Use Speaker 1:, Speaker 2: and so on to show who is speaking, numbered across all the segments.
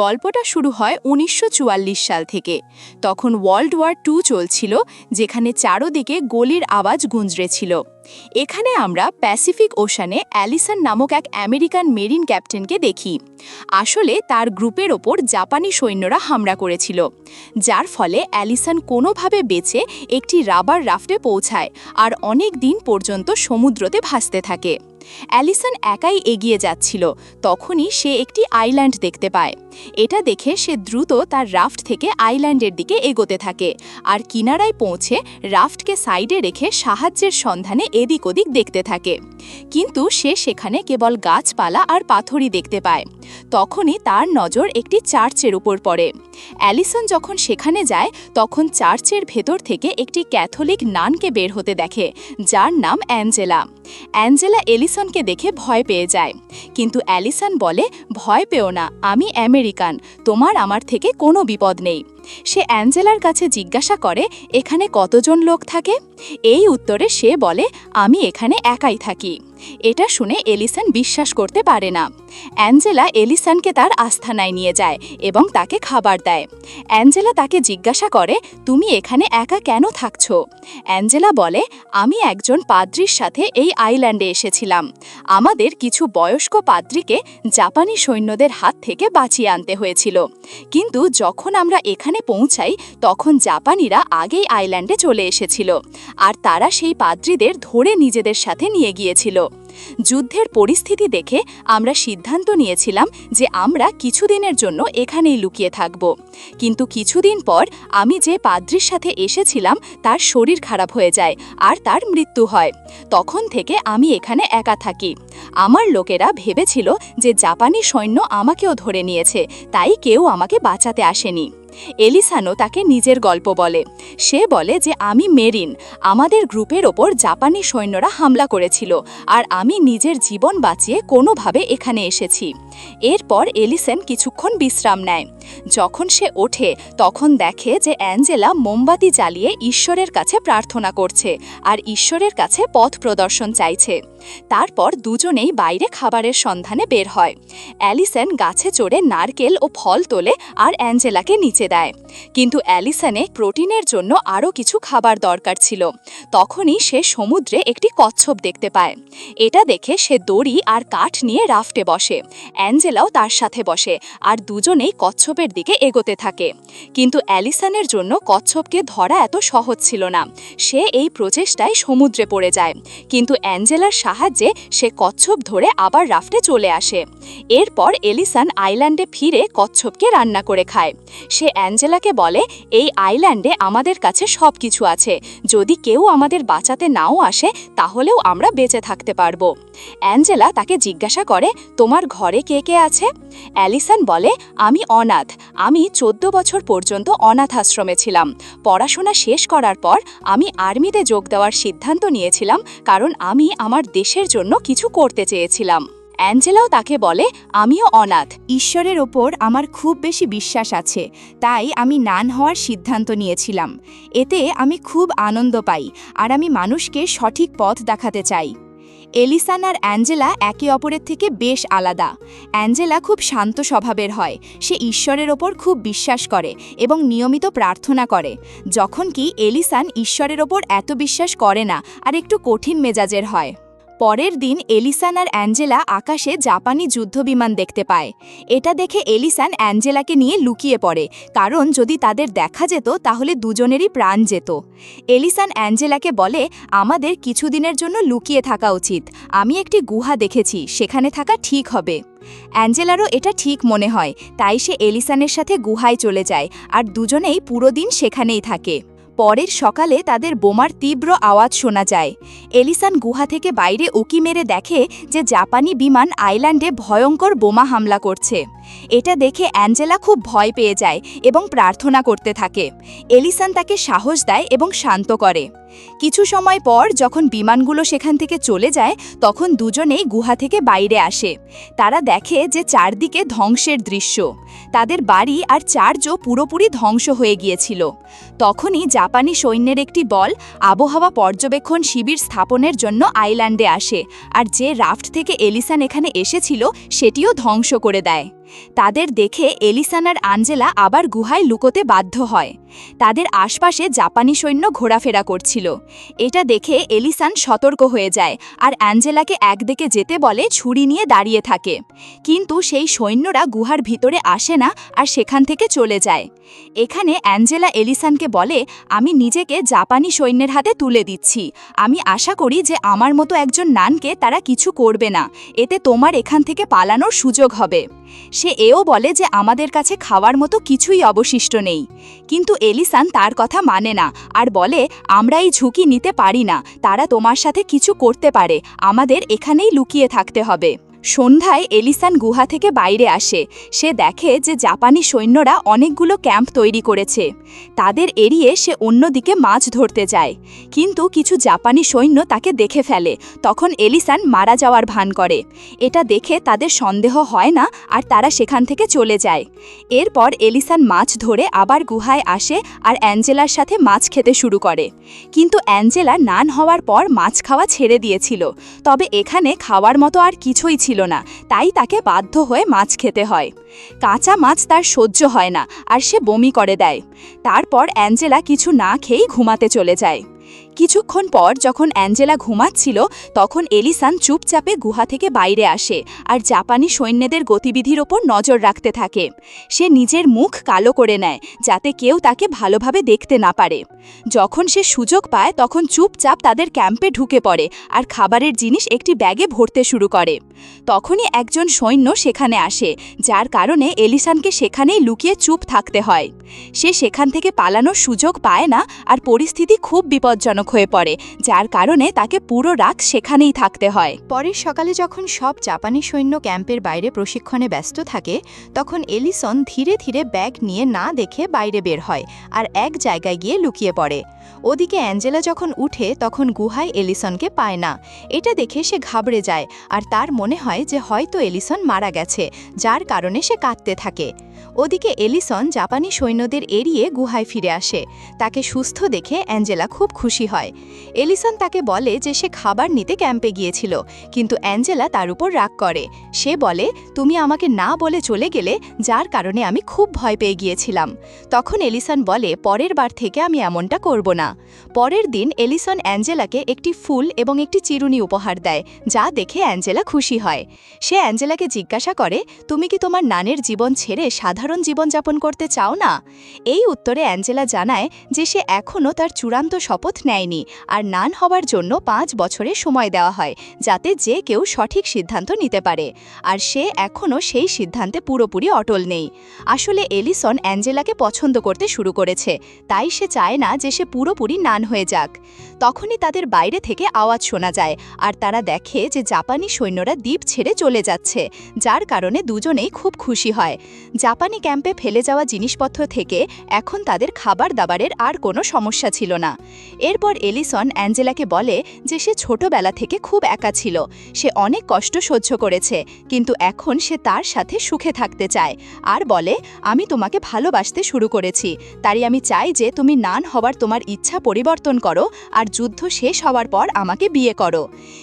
Speaker 1: গল্পটা শুরু হয় উনিশশো চুয়াল্লিশ সাল থেকে। তখন ওয়ার্ল্ড ওয়ার টু চলছিল, যেখানে চারোদিকে গলির আওয়াজ গুঞ্জরেছিল এখানে আমরা প্যাসিফিক ওশানে অ্যালিসন নামক এক আমেরিকান মেরিন ক্যাপ্টেনকে দেখি। আসলে তার গ্রুপের ওপর জাপানি সৈন্যরা হামলা করেছিল, যার ফলে অ্যালিসন কোনোভাবে বেঁচে একটি রাবার রাফটে পৌঁছায় আর অনেক দিন পর্যন্ত সমুদ্রতে ভাসতে থাকে। অ্যালিসন একাই এগিয়ে যাচ্ছিল, তখনই সে একটি আইল্যান্ড দেখতে পায়। এটা দেখে সে দ্রুত তার রাফট থেকে আইল্যান্ডের দিকে এগোতে থাকে আর কিনারায় পৌঁছে রাফটকে সাইডে রেখে সাহায্যের সন্ধানে এদিক ওদিক দেখতে থাকে। কিন্তু সে সেখানে কেবল গাছপালা আর পাথরই দেখতে পায়। তখনই তার নজর একটি চার্চের উপর পড়ে। অ্যালিসন যখন সেখানে যায়, তখন চার্চের ভেতর থেকে একটি ক্যাথলিক নানকে বের হতে দেখে, যার নাম অ্যাঞ্জেলা। অ্যাঞ্জেলা এলিসনকে দেখে ভয় পেয়ে যায়। কিন্তু অ্যালিসন বলে, ভয় পেও না, আমি আমেরিকান, তোমার আমার থেকে কোনো বিপদ নেই। সে অ্যাঞ্জেলার কাছে জিজ্ঞাসা করে, এখানে কতজন লোক থাকে? এই উত্তরে সে বলে, আমি এখানে একাই থাকি। এটা শুনে এলিসন বিশ্বাস করতে পারে না। অ্যাঞ্জেলা এলিসনকে তার আস্থানায় নিয়ে যায় এবং তাকে খাবার দেয়। অ্যাঞ্জেলা তাকে জিজ্ঞাসা করে, তুমি এখানে একা কেন থাকছ? অ্যাঞ্জেলা বলে, আমি একজন পাদ্রির সাথে এই আইল্যান্ডে এসেছিলাম। আমাদের কিছু বয়স্ক পাদ্রিকে জাপানি সৈন্যদের হাত থেকে বাঁচিয়ে আনতে হয়েছিল। কিন্তু যখন আমরা এখানে পৌঁছাই তখন জাপানিরা আগেই আইল্যান্ডে চলে এসেছিল আর তারা সেই পাদ্রিদের ধরে নিজেদের সাথে নিয়ে গিয়েছিল। যুদ্ধের পরিস্থিতি দেখে আমরা সিদ্ধান্ত নিয়েছিলাম যে আমরা কিছুদিনের জন্য এখানেই লুকিয়ে থাকব। কিন্তু কিছুদিন পর আমি যে পাদ্রির সাথে এসেছিলাম তার শরীর খারাপ হয়ে যায় আর তার মৃত্যু হয়। তখন থেকে আমি এখানে একা থাকি। আমার লোকেরা ভেবেছিল যে জাপানি সৈন্য আমাকেও ধরে নিয়েছে, তাই কেউ আমাকে বাঁচাতে আসেনি। এলিসানো তাকে নিজের গল্প বলে। সে বলে যে, আমি মেরিন। আমাদের গ্রুপের ওপর জাপানি সৈন্যরা হামলা করেছিল আর আমি নিজের জীবন বাঁচিয়ে কোনোভাবে এখানে এসেছি। এরপর এলিসেন কিছুক্ষণ বিশ্রাম নেয়। যখন সে ওঠে, তখন দেখে যে, অ্যাঞ্জেলা মোমবাতি জ্বালিয়ে ঈশ্বরের কাছে প্রার্থনা করছে আর ঈশ্বরের কাছে পথ প্রদর্শন চাইছে। তারপর দুজনেই বাইরে খাবারের সন্ধানে বের হয়। অ্যালিসন গাছে চড়ে নারকেল ও ফল তোলে আর অ্যাঞ্জেলাকে নিচে দেয়। কিন্তু অ্যালিসনে প্রোটিনের জন্য আরও কিছু খাবার দরকার ছিল। তখনই সে সমুদ্রে একটি কচ্ছপ দেখতে পায়। এটা দেখে সে দড়ি আর কাঠ নিয়ে রাফটে বসে। অ্যাঞ্জেলাও তার সাথে বসে আর দুজনেই কচ্ছপের দিকে এগোতে থাকে। কিন্তু অ্যালিসনের জন্য কচ্ছপকে ধরা এত সহজ ছিল না। সে এই প্রচেষ্টায় সমুদ্রে পড়ে যায়। কিন্তু অ্যাঞ্জেলার সাহায্যে সে কচ্ছপ ধরে আবার রাফটে চলে আসে। এরপর এলিসান আইল্যান্ডে ফিরে কচ্ছপকে রান্না করে খায়। সে অ্যাঞ্জেলাকে বলে, এই আইল্যান্ডে আমাদের কাছে সব কিছু আছে। যদি কেউ আমাদের বাঁচাতে নাও আসে, তাহলেও আমরা বেঁচে থাকতে পারব। অ্যাঞ্জেলা তাকে জিজ্ঞাসা করে, তোমার ঘরে কে কে আছে? অ্যালিসন বলে, আমি অনাথ। আমি চোদ্দ বছর পর্যন্ত অনাথ আশ্রমে ছিলাম। পড়াশোনা শেষ করার পর আমি আর্মিতে যোগ দেওয়ার সিদ্ধান্ত নিয়েছিলাম, কারণ আমি আমার দেশের জন্য কিছু করতে চেয়েছিলাম। অ্যাঞ্জেলাও তাকে বলে, আমিও অনাথ।
Speaker 2: ঈশ্বরের ওপর আমার খুব বেশি বিশ্বাস আছে। তাই আমি নান হওয়ার সিদ্ধান্ত নিয়েছিলাম। এতে আমি খুব আনন্দ পাই আর আমি মানুষকে সঠিক পথ দেখাতে চাই। এলিসান আর অ্যাঞ্জেলা একে অপরের থেকে বেশ আলাদা। অ্যাঞ্জেলা খুব শান্ত স্বভাবের হয়। সে ঈশ্বরের ওপর খুব বিশ্বাস করে এবং নিয়মিত প্রার্থনা করে। যখন কি এলিসান ঈশ্বরের ওপর এত বিশ্বাস করে না আর একটু কঠিন মেজাজের হয়। পরের দিন এলিসান আর অ্যাঞ্জেলা আকাশে জাপানি যুদ্ধবিমান দেখতে পায়। এটা দেখে এলিসান অ্যাঞ্জেলাকে নিয়ে লুকিয়ে পড়ে, কারণ যদি তাদের দেখা যেত, তাহলে দুজনেরই প্রাণ যেত। এলিসান অ্যাঞ্জেলাকে বলে, আমাদের কিছুদিনের জন্য লুকিয়ে থাকা উচিত। আমি একটি গুহা দেখেছি, সেখানে থাকা ঠিক হবে। অ্যাঞ্জেলারও এটা ঠিক মনে হয়, তাই সে এলিসানের সাথে গুহায় চলে যায়, আর দুজনেই পুরো দিন সেখানেই থাকে। পরের সকালে তাদের বোমার তীব্র আওয়াজ শোনা যায়। এলিসান গুহা থেকে বাইরে উকি মেরে দেখে যে জাপানি বিমান আইল্যান্ডে ভয়ঙ্কর বোমা হামলা করছে। এটা দেখে অ্যাঞ্জেলা খুব ভয় পেয়ে যায় এবং প্রার্থনা করতে থাকে। এলিসান তাকে সাহস দেয় এবং শান্ত করে। কিছু সময় পর যখন বিমানগুলো সেখান থেকে চলে যায়, তখন দুজনেই গুহা থেকে বাইরে আসে। তারা দেখে যে চারদিকে ধ্বংসের দৃশ্য। তাদের বাড়ি আর চার্চও পুরোপুরি ধ্বংস হয়ে গিয়েছিল। তখনই জাপানি সৈন্যের একটি বল আবহাওয়া পর্যবেক্ষণ শিবির স্থাপনের জন্য আইল্যান্ডে আসে, আর যে রাফট থেকে এলিসান এখানে এসেছিল, সেটিও ধ্বংস করে দেয়। তাদের দেখে এলিসান আর আঞ্জেলা আবার গুহায় লুকোতে বাধ্য হয়। তাদের আশপাশে জাপানি সৈন্য ঘোরাফেরা করছিল। এটা দেখে এলিসান সতর্ক হয়ে যায় আর অ্যাঞ্জেলাকে একদিকে যেতে বলে ছুরি নিয়ে দাঁড়িয়ে থাকে। কিন্তু সেই সৈন্যরা গুহার ভিতরে আসে না আর সেখান থেকে চলে যায়। এখানে অ্যাঞ্জেলা এলিসানকে বলে, আমি নিজেকে জাপানি সৈন্যের হাতে তুলে দিচ্ছি। আমি আশা করি যে আমার মতো একজন নানকে তারা কিছু করবে না। এতে তোমার এখান থেকে পালানোর সুযোগ হবে। সে এও বলে যে আমাদের কাছে খাওয়ার মতো কিছুই অবশিষ্ট নেই। কিন্তু এলিসান তার কথা মানে না আর বলে, আমরা এই ঝুঁকি নিতে পারি না। তারা তোমার সাথে কিছু করতে পারে। আমাদের এখানেই লুকিয়ে থাকতে হবে। সন্ধ্যায় এলিসান গুহা থেকে বাইরে আসে। সে দেখে যে জাপানি সৈন্যরা অনেকগুলো ক্যাম্প তৈরি করেছে। তাদের এড়িয়ে সে অন্যদিকে মাছ ধরতে যায়। কিন্তু কিছু জাপানি সৈন্য তাকে দেখে ফেলে। তখন এলিসান মারা যাওয়ার ভান করে। এটা দেখে তাদের সন্দেহ হয় না আর তারা সেখান থেকে চলে যায়। এরপর এলিসান মাছ ধরে আবার গুহায় আসে আর অ্যাঞ্জেলার সাথে মাছ খেতে শুরু করে। কিন্তু অ্যাঞ্জেলা নান হওয়ার পর মাছ খাওয়া ছেড়ে দিয়েছিল। তবে এখানে খাওয়ার মতো আর কিছুই ছিল না, তাই তাকে বাধ্য হয়ে মাছ খেতে হয়। কাঁচা মাছ তার সহ্য হয় না, আর সে বমি করে দেয়। তারপর অ্যাঞ্জেলা কিছু না খেয়েই ঘুমাতে চলে যায়। কিছুক্ষণ পর যখন অ্যাঞ্জেলা ঘুমাচ্ছিল, তখন এলিসান চুপচাপে গুহা থেকে বাইরে আসে আর জাপানি সৈন্যদের গতিবিধির ওপর নজর রাখতে থাকে। সে নিজের মুখ কালো করে নেয়, যাতে কেউ তাকে ভালোভাবে দেখতে না পারে। যখন সে সুযোগ পায়, তখন চুপচাপ তাদের ক্যাম্পে ঢুকে পড়ে আর খাবারের জিনিস একটি ব্যাগে ভরতে শুরু করে। তখনই একজন সৈন্য সেখানে আসে, যার কারণে এলিসানকে সেখানেই লুকিয়ে চুপ থাকতে হয়। সে সেখান থেকে পালানোর সুযোগ পায় না আর পরিস্থিতি খুব বিপজ্জনক হয়ে পড়ে, যার কারণে তাকে পুরো রাত সেখানেই থাকতে হয়।
Speaker 1: পরের সকালে যখন সব জাপানি সৈন্য ক্যাম্পের বাইরে প্রশিক্ষণে ব্যস্ত থাকে, তখন এলিসন ধীরে ধীরে ব্যাগ নিয়ে না দেখে বাইরে বের হয় আর এক জায়গায় গিয়ে লুকিয়ে পড়ে। ওদিকে অ্যাঞ্জেলা যখন উঠে, তখন গুহায় এলিসনকে পায় না। এটা দেখে সে ঘাবড়ে যায় আর তার মনে হয় যে হয়তো এলিসন মারা গেছে, যার কারণে সে কাঁদতে থাকে। ওদিকে এলিসন জাপানি সৈন্যদের এড়িয়ে গুহায় ফিরে আসে। তাকে সুস্থ দেখে অ্যাঞ্জেলা খুব খুশি হয়। এলিসন তাকে বলে যে সে খাবার নিতে ক্যাম্পে গিয়েছিল, কিন্তু অ্যাঞ্জেলা তার উপর রাগ করে। সে বলে, তুমি আমাকে না বলে চলে গেলে, যার কারণে আমি খুব ভয় পেয়ে গিয়েছিলাম। তখন এলিসন বলে, পরের বার থেকে আমি এমনটা করব না। পরের দিন এলিসন অ্যাঞ্জেলাকে একটি ফুল এবং একটি চিরুনি উপহার দেয়, যা দেখে অ্যাঞ্জেলা খুশি হয়। সে অ্যাঞ্জেলাকে জিজ্ঞাসা করে, তুমি কি তোমার নানের জীবন ছেড়ে সাধারণ জীবনযাপন করতে চাও না? এই উত্তরে অ্যাঞ্জেলা জানায় যে সে এখনও তার চূড়ান্ত শপথ নেয়নি আর নান হবার জন্য পাঁচ বছরের সময় দেওয়া হয় যাতে যে কেউ সঠিক সিদ্ধান্ত নিতে পারে। আর সে এখনও সেই সিদ্ধান্তে পুরোপুরি অটল নেই। আসলে এলিসন অ্যাঞ্জেলাকে পছন্দ করতে শুরু করেছে, তাই সে চায় না যে সে পুরোপুরি নান হয়ে যাক। তখনই তাদের বাইরে থেকে আওয়াজ শোনা যায় আর তারা দেখে যে জাপানি সৈন্যরা দ্বীপ ছেড়ে চলে যাচ্ছে, যার কারণে দুজনেই খুব খুশি হয়। জাপানি ক্যাম্পে ফেলে যাওয়া জিনিসপত্র থেকে এখন তাদের খাবার দাবারের আর কোনো সমস্যা ছিল না। এরপর এলিসন অ্যাঞ্জেলাকে বলে যে সে ছোটবেলা থেকে খুব একা ছিল, সে অনেক কষ্ট সহ্য করেছে, কিন্তু এখন সে তার সাথে সুখে থাকতে চায় আর বলে, আমি তোমাকে ভালোবাসতে শুরু করেছি তাই আমি চাই যে তুমি নান হবার তোমার ইচ্ছা পরিবর্তন করো আর যুদ্ধ শেষ হওয়ার পর আমাকে বিয়ে করো।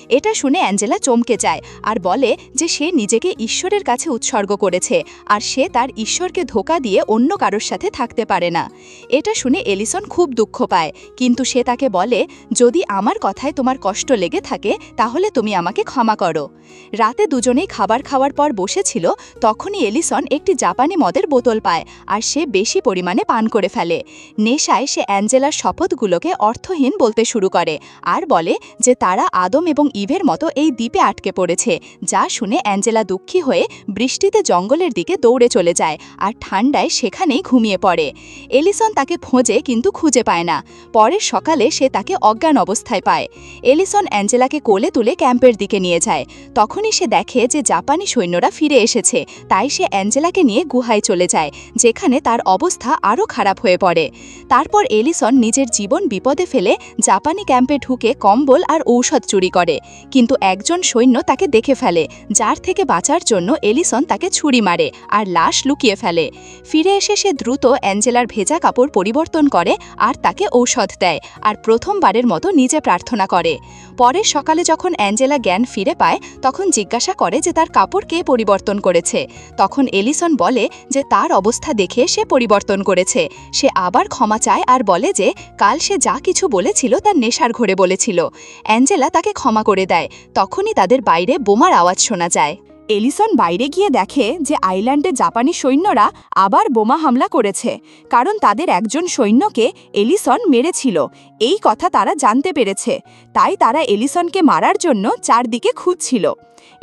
Speaker 1: এটা শুনে অ্যাঞ্জেলা চমকে যায় আর বলে যে সে নিজেকে ঈশ্বরের কাছে উৎসর্গ করেছে আর সে তার ঈশ্বরকে ধোকা দিয়ে অন্য কারোর সাথে থাকতে পারে না। এটা শুনে এলিসন খুব দুঃখ পায়, কিন্তু সে তাকে বলে, যদি আমার কথায় তোমার কষ্ট লেগে থাকে, তাহলে তুমি আমাকে ক্ষমা করো। রাতে দুজনেই খাবার খাওয়ার পর বসেছিল, তখনই এলিসন একটি জাপানি মদের বোতল পায় আর সে বেশি পরিমাণে পান করে ফেলে। নেশায় সে অ্যাঞ্জেলার শপথগুলোকে অর্থহীন বলতে শুরু করে আর বলে যে তারা আদম এবং ইভের মতো এই দ্বীপে আটকে পড়েছে, যা শুনে অ্যাঞ্জেলা দুঃখী হয়ে বৃষ্টিতে জঙ্গলের দিকে দৌড়ে চলে যায় আর ঠান্ডায় সেখানেই ঘুমিয়ে পড়ে। এলিসন তাকে খোঁজে কিন্তু খুঁজে পায় না। পরের সকালে সে তাকে অজ্ঞান অবস্থায় পায়। এলিসন অ্যাঞ্জেলাকে কোলে তুলে ক্যাম্পের দিকে নিয়ে যায়। তখনই সে দেখে যে জাপানি সৈন্যরা ফিরে এসেছে। তাই সে অ্যাঞ্জেলাকে নিয়ে গুহায় চলে যায়, যেখানে তার অবস্থা আরও খারাপ হয়ে পড়ে। তারপর এলিসন নিজের জীবন বিপদে ফেলে জাপানি ক্যাম্পে ঢুকে কম্বল আর ঔষধ চুরি করে। কিন্তু একজন সৈন্য তাকে দেখে ফেলে, যার থেকে বাঁচার জন্য এলিসন তাকে ছুরি মারে আর লাশ লুকিয়ে ফেলে। ফিরে এসে সে দ্রুত অ্যাঞ্জেলার ভেজা কাপড় পরিবর্তন করে আর তাকে ঔষধ দেয় আর প্রথমবারের মতো নিজে প্রার্থনা করে। পরের সকালে যখন অ্যাঞ্জেলা জ্ঞান ফিরে পায়, তখন জিজ্ঞাসা করে যে তার কাপড় কে পরিবর্তন করেছে। তখন এলিসন বলে যে তার অবস্থা দেখে সে পরিবর্তন করেছে। সে আবার ক্ষমা চায় আর বলে যে, কাল সে যা কিছু বলেছিল তার নেশার ঘরে বলেছিল। অ্যাঞ্জেলা তাকে ক্ষমা করে দেয়। তখনই তাদের বাইরে বোমার আওয়াজ শোনা যায়।
Speaker 2: এলিসন বাইরে গিয়ে দেখে যে আইল্যান্ডে জাপানি সৈন্যরা আবার বোমা হামলা করেছে, কারণ তাদের একজন সৈন্যকে এলিসন মেরেছিল। এই কথা তারা জানতে পেরেছে, তাই তারা এলিসনকে মারার জন্য চারদিকে খুঁজছিল।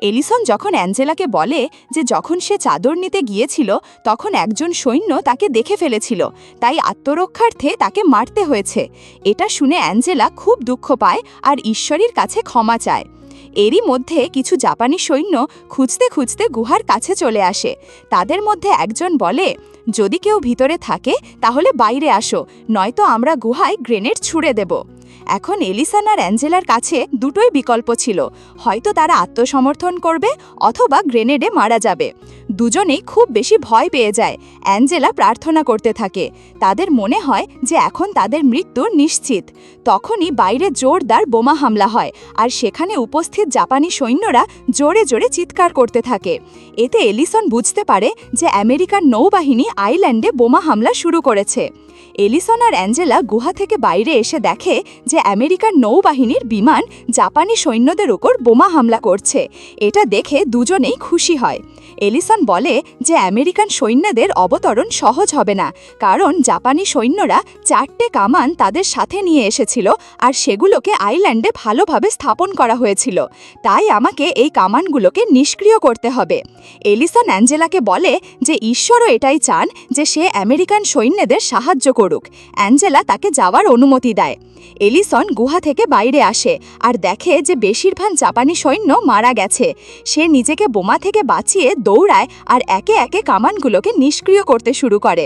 Speaker 2: এলিসন যখন অ্যাঞ্জেলাকে বলে যে যখন সে চাদর নিতে গিয়েছিল, তখন একজন সৈন্য তাকে দেখে ফেলেছিল, তাই আত্মরক্ষার্থে তাকে মারতে হয়েছে। এটা শুনে অ্যাঞ্জেলা খুব দুঃখ পায় আর ঈশ্বরীর কাছে ক্ষমা চায়। এরই মধ্যে কিছু জাপানি সৈন্য খুঁজতে খুঁজতে গুহার কাছে চলে আসে। তাদের মধ্যে একজন বলে, যদি কেউ ভিতরে থাকে, তাহলে বাইরে আসো, নয়তো আমরা গুহায় গ্রেনেড ছুঁড়ে দেব। এখন এলিসান আর অ্যাঞ্জেলার কাছে দুটোই বিকল্প ছিল। হয়তো তারা আত্মসমর্থন করবে অথবা গ্রেনেডে মারা যাবে। দুজনেই খুব বেশি ভয় পেয়ে যায়। অ্যাঞ্জেলা প্রার্থনা করতে থাকে। তাদের মনে হয় যে এখন তাদের মৃত্যু নিশ্চিত। তখনই বাইরে জোরদার বোমা হামলা হয় আর সেখানে উপস্থিত জাপানি সৈন্যরা জোরে জোরে চিৎকার করতে থাকে। এতে এলিসন বুঝতে পারে যে আমেরিকার নৌবাহিনী আইল্যান্ডে বোমা হামলা শুরু করেছে। এলিসন আর অ্যাঞ্জেলা গুহা থেকে বাইরে এসে দেখে যে আমেরিকার নৌবাহিনীর বিমান জাপানি সৈন্যদের উপর বোমা হামলা করছে। এটা দেখে দুজনেই খুশি হয়। এলিসন বলে যে আমেরিকান সৈন্যদের অবতরণ সহজ হবে না, কারণ জাপানি সৈন্যরা চারটে কামান তাদের সাথে নিয়ে এসেছিল আর সেগুলোকে আইল্যান্ডে ভালোভাবে স্থাপন করা হয়েছিল। তাই আমাকে এই কামানগুলোকে নিষ্ক্রিয় করতে হবে। এলিসন অ্যাঞ্জেলাকে বলে যে, ঈশ্বরও এটাই চান যে সে আমেরিকান সৈন্যদের সাহায্য করুক। অ্যাঞ্জেলা তাকে যাওয়ার অনুমতি দেয়। এলিসন গুহা থেকে বাইরে আসে আর দেখে যে বেশিরভাগ জাপানি সৈন্য মারা গেছে। সে নিজেকে বোমা থেকে বাঁচিয়ে দৌড়ায় আর একে একে কামানগুলোকে নিষ্ক্রিয় করতে শুরু করে।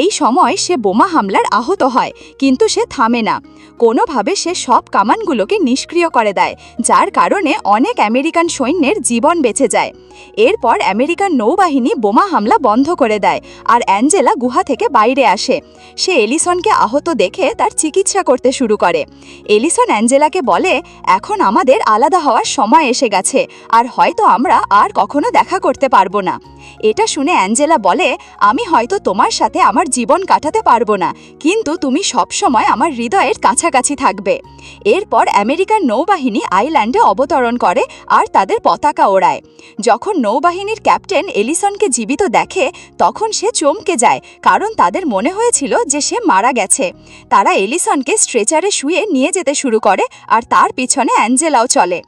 Speaker 2: এই সময় সে বোমা হামলার আহত হয়, কিন্তু সে থামে না। কোনোভাবে সে সব কামানগুলোকে নিষ্ক্রিয় করে দেয়, যার কারণে অনেক আমেরিকান সৈন্যের জীবন বেঁচে যায়। এরপর আমেরিকান নৌবাহিনী বোমা হামলা বন্ধ করে দেয় আর অ্যাঞ্জেলা গুহা থেকে বাইরে আসে। সে এলিসনকে আহত দেখে তার চিকিৎসা করতে শুরু করে। এলিসন অ্যাঞ্জেলাকে বলে, এখন আমাদের আলাদা হওয়ার সময় এসে গেছে, আর হয়তো আমরা আর কখনো দেখা করতে পারব না। এটা শুনে অ্যাঞ্জেলা বলে, আমি হয়তো তোমার সাথে আমার জীবন কাটাতে পারব না, কিন্তু তুমি সবসময় আমার হৃদয়ের কাছাকাছি থাকবে এরপর আমেরিকার নৌবাহিনী আইল্যান্ডে অবতরণ করে আর তাদের পতাকা ওড়ায়। যখন নৌবাহিনীর ক্যাপ্টেন এলিসনকে জীবিত দেখে, তখন সে চমকে যায়, কারণ তাদের মনে হয়েছিল যে সে মারা গেছে। তারা এলিসনকে স্ট্রেচারে শুয়ে নিয়ে যেতে শুরু করে, আর তার পিছনে অ্যাঞ্জেলাও চলে।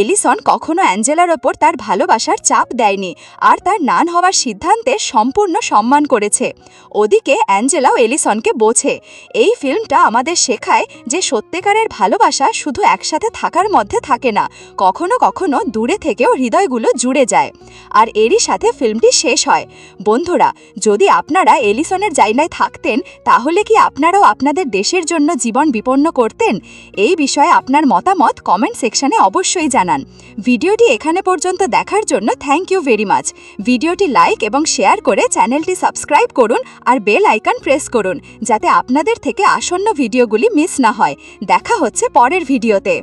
Speaker 2: এলিসন কখনো অ্যাঞ্জেলার ওপর তার ভালোবাসার চাপ দেয়নি আর তার নান হওয়ার সিদ্ধান্তে সম্পূর্ণ সম্মান করেছে। ওদিকে অ্যাঞ্জেলাও এলিসনকে বোঝে, এই ফিল্মটা আমাদের শেখায় যে সত্যিকারের ভালোবাসা শুধু একসাথে থাকার মধ্যে থাকে না, কখনো কখনো দূরে থেকেও হৃদয়গুলো জুড়ে যায়। আর এরই সাথে ফিল্মটি শেষ হয়। বন্ধুরা, যদি আপনারা এলিসনের জায়গায় থাকতেন, তাহলে কি আপনারাও আপনাদের দেশের জন্য জীবন বিপন্ন করতেন? এই বিষয়ে আপনার মতামত কমেন্ট সেকশনে অবশ্যই জানান। ভিডিওটি এখানে পর্যন্ত দেখার জন্য থ্যাংক ইউ ভেরি মাচ ভিডিওটি লাইক এবং শেয়ার করে চ্যানেলটি সাবস্ক্রাইব করুন আর বেল আইকন প্রেস করুন, যাতে আপনাদের থেকে আসন্ন ভিডিওগুলি মিস না হয়। দেখা হচ্ছে পরের ভিডিওতে।